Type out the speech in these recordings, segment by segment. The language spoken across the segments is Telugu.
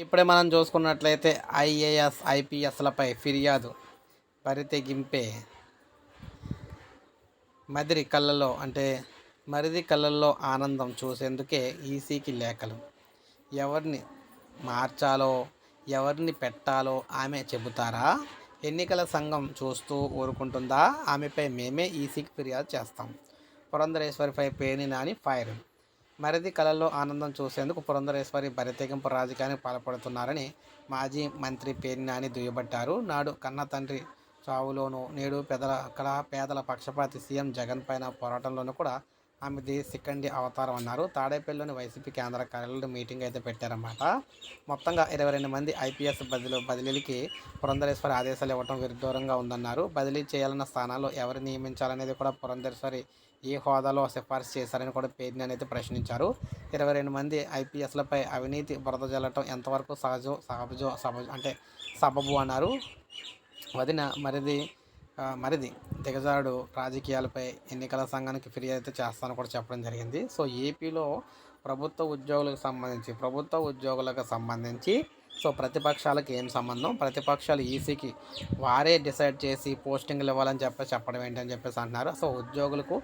ఇప్పుడే మనం చూసుకున్నట్లయితే ఐఏఎస్ ఐపీఎస్లపై ఫిర్యాదు పరితెగింపే మదిరి కళ్ళలో అంటే మరిది కళ్ళల్లో ఆనందం చూసేందుకే ఈసీకి లేఖలు. ఎవరిని మార్చాలో ఎవరిని పెట్టాలో ఆమె చెబుతారా? ఎన్నికల సంఘం చూస్తూ ఊరుకుంటుందా? ఆమెపై మేమే ఈసీకి ఫిర్యాదు చేస్తాం. పురంధరేశ్వరిపై పేని నాని ఫైర్. మరిది కళల్లో ఆనందం చూసేందుకు పురంధరేశ్వరి బరితెగింపు రాజకీయానికి పాల్పడుతున్నారని మాజీ మంత్రి పేరినాని దుయ్యబట్టారు. నాడు కన్న తండ్రి చావులోనూ నేడు పెదల కళ పేదల పక్షపాతి సీఎం జగన్ పైన పోరాటంలోనూ కూడా ఆమెది సిక్కండి అవతారం అన్నారు. తాడేపల్లిలోని వైసీపీ కేంద్ర కార్యాలయంలో మీటింగ్ అయితే పెట్టారన్నమాట. మొత్తంగా ఇరవై రెండు మంది ఐపీఎస్ బదిలీ బదిలీలకి పురంధరేశ్వరి ఆదేశాలు ఇవ్వడం విరుద్ధంగా ఉందన్నారు. బదిలీ చేయాలన్న స్థానాల్లో ఎవరు నియమించాలనేది కూడా పురంధరేశ్వరి ఏ హోదాలో సిఫార్సు చేశారని కూడా పేరుని అనేది ప్రశ్నించారు. ఇరవై రెండు మంది ఐపీఎస్లపై అవినీతి బురద జల్లటం ఎంతవరకు సహజం సహజం అంటే సబబు అన్నారు. వదిన మరిది మరిది దిగజారుడు రాజకీయాలపై ఎన్నికల సంఘానికి ఫిర్యాదు అయితే చేస్తానని కూడా చెప్పడం జరిగింది. సో ఏపీలో ప్రభుత్వ ఉద్యోగులకు సంబంధించి ప్రభుత్వ ఉద్యోగులకు సంబంధించి సో ప్రతిపక్షాలకు ఏం సంబంధం? ప్రతిపక్షాలు ఈసీకి వారే డిసైడ్ చేసి పోస్టింగ్లు ఇవ్వాలని చెప్పి చెప్పడం ఏంటని చెప్పేసి అంటున్నారు. సో ఉద్యోగులకు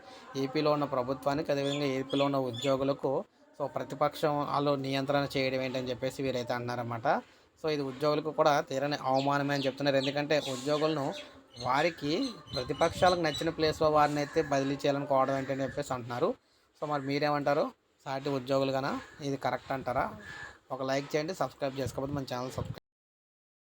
ఏపీలో ఉన్న ప్రభుత్వానికి అదేవిధంగా ఏపీలో ఉన్న ఉద్యోగులకు సో ప్రతిపక్షం వాళ్ళు నియంత్రణ చేయడం ఏంటని చెప్పేసి వీరైతే అంటున్నారన్నమాట. సో ఇది ఉద్యోగులకు కూడా తీరని అవమానమే అని చెప్తున్నారు. ఎందుకంటే ఉద్యోగులను వారికి ప్రతిపక్షాలకు నచ్చిన ప్లేస్లో వారిని అయితే బదిలీ చేయాలనుకోవడం ఏంటని చెప్పేసి అంటున్నారు. సో మరి మీరేమంటారు? సాటి ఉద్యోగులు కన్నా ఇది కరెక్ట్ అంటారా? ఒక లైక్ చేయండి సబ్స్క్రైబ్ చేసుకోకపోతే మన ఛానల్ సబ్స్క్రైబ్